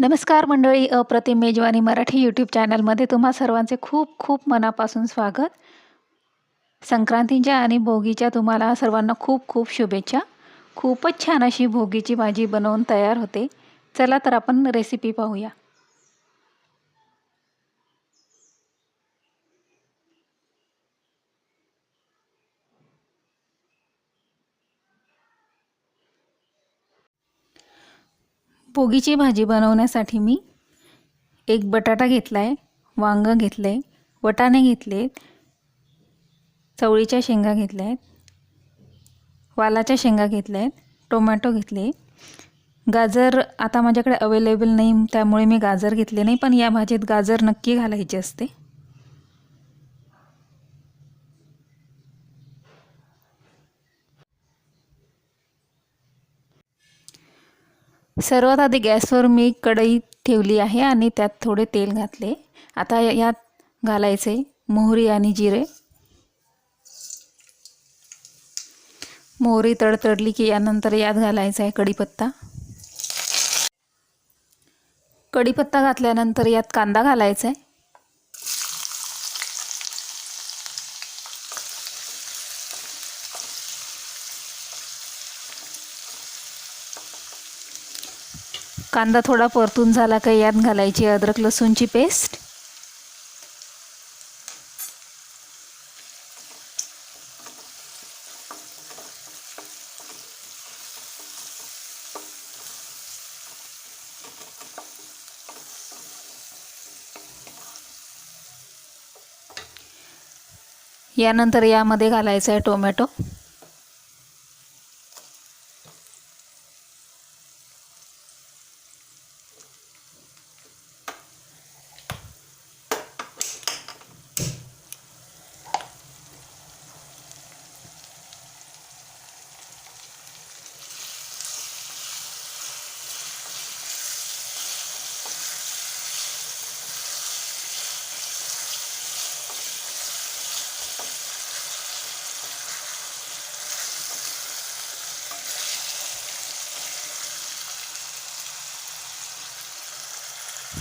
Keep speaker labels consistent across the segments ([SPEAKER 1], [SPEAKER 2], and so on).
[SPEAKER 1] नमस्कार मंडळी अप्रतिम मेजवानी मराठी यूट्यूब चॅनलमध्ये तुम्हा सर्वांचे खूप खूप मनापासून स्वागत. संक्रांतीच्या आणि भोगीच्या तुम्हाला सर्वांना खूप खूप शुभेच्छा. खूपच छान अशी भोगीची भाजी बनवून तयार होते. चला तर आपण रेसिपी पाहूया. पोगीची भाजी बनवण्यासाठी मी एक बटाटा घेतला आहे वांगं घेतलं आहे वटाणे घेतले चवळीच्या शेंगा घेतल्या आहेत वालाच्या शेंगा घेतल्या आहेत टोमॅटो घेतले. गाजर आता माझ्याकडे अवेलेबल नाही त्यामुळे मी गाजर घेतले नाही पण या भाजीत गाजर नक्की घालायची असते. सर्वात आधी गॅसवर मी कढई ठेवली आहे आणि त्यात थोडे तेल घातले. आता यात घालायचे मोहरी आणि जिरे. मोहरी तडतडली की यानंतर यात घालायचा आहे कढीपत्ता. कढीपत्ता घातल्यानंतर यात कांदा घालायचा आहे. कांदा थोडा परतून झाला का यात घालायची अद्रक लसूणची पेस्ट. यानंतर यामध्ये घालायचं आहे टोमॅटो.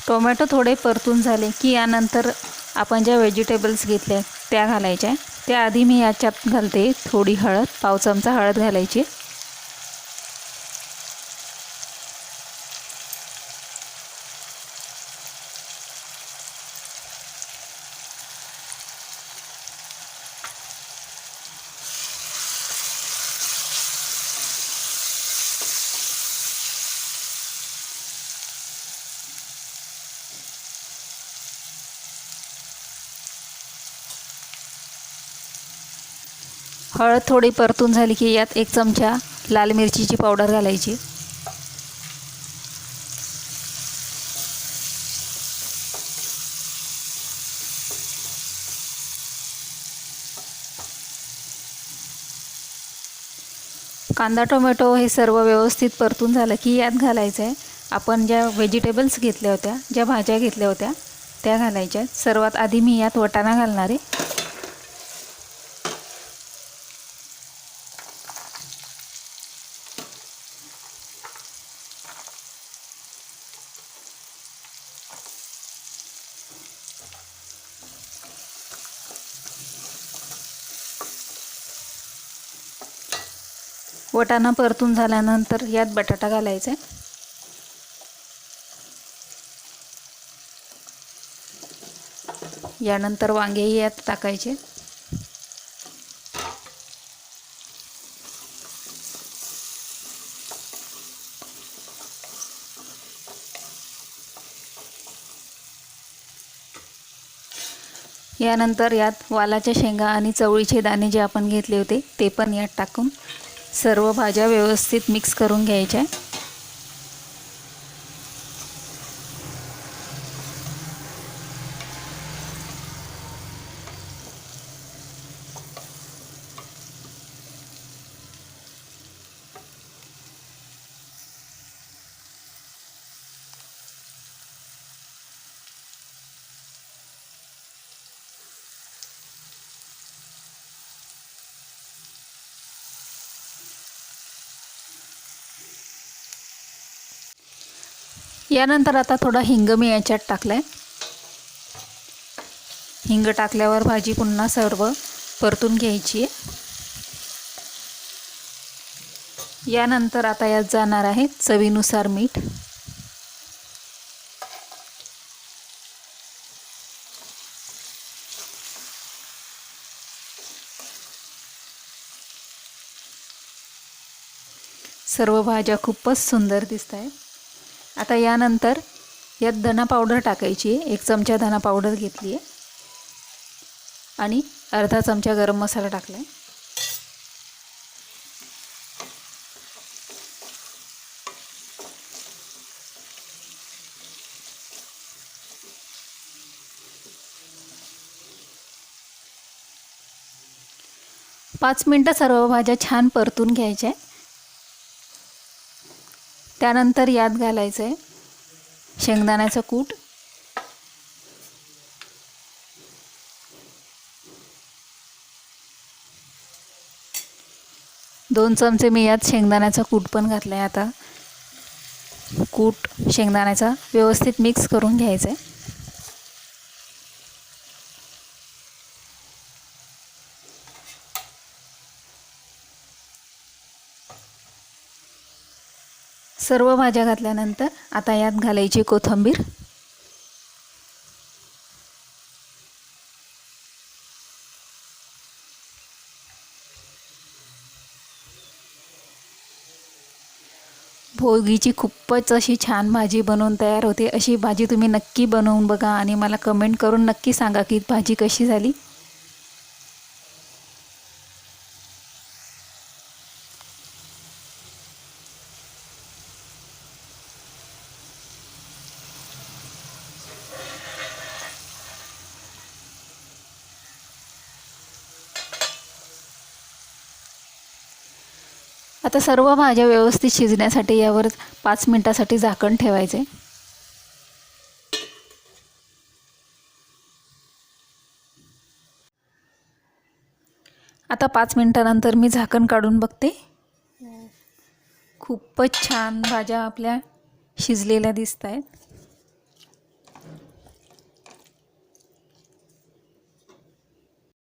[SPEAKER 1] टोमॅटो थोडे परतून झाले की यानंतर आपण ज्या व्हेजिटेबल्स घेतल्या त्या घालायच्या. त्याआधी मी याच्यात घालते थोडी हळद पाव चमचा हळद घालायची. हळद थोडी परतून झाली की यात एक चमचा लाल मिरचीची पावडर घालायची. कांदा टोमॅटो हे सर्व व्यवस्थित परतून झालं की यात घालायचं आहे आपण ज्या व्हेजिटेबल्स घेतल्या होत्या ज्या भाज्या घेतल्या होत्या त्या घालायच्या. सर्वात आधी मी यात वटाणा घालणार. आहे वटाणा परतून झाल्यानंतर यात बटाटा घालायचा. आहे यानंतर वांगेही यात टाकायचे. यानंतर यात वालाच्या शेंगा आणि चवळीचे दाणे जे आपण घेतले होते ते पण यात टाकून सर्व भाज्या व्यवस्थित मिक्स करून घ्यायच्या. यानंतर आता थोडा हिंग मी याच्यात टाकला आहे हिंग टाकल्यावर भाजी पुन्हा सर्व परतून घ्यायची आहे. यानंतर आता यात जाणार आहे चवीनुसार मीठ. सर्व भाज्या खूपच सुंदर दिसत आहेत आता यानंतर यात धना पावडर टाकायची आहे. एक चमचा धना पावडर घेतली आहे. आणि अर्धा चमचा गरम मसाला टाकला आहे. पाच मिनटं सर्व भाज्या छान परतून घ्यायच्या आहे त्यानंतर यात घालायचं आहे शेंगदाण्याचं कूट. दोन चमचे मी यात शेंगदाण्याचा कूट पण घातला आहे आता. कूट शेंगदाण्याचा व्यवस्थित मिक्स करून घ्यायचं आहे सर्व भाज्या घातल्यानंतर आता यात घालायची कोथिंबीर. भोगीची खूपच अशी छान भाजी बनवून तयार होते. अशी भाजी तुम्ही नक्की बनवून बघा आणि मला कमेंट करून नक्की सांगा की भाजी कशी झाली. आता सर्व भाज्या व्यवस्थित शिजण्यासाठी यावर पाच मिनटासाठी झाकण ठेवायचे. आता पाच मिनटानंतर मी झाकण काढून बघते. खूपच छान भाज्या आपल्या शिजलेल्या दिसत आहेत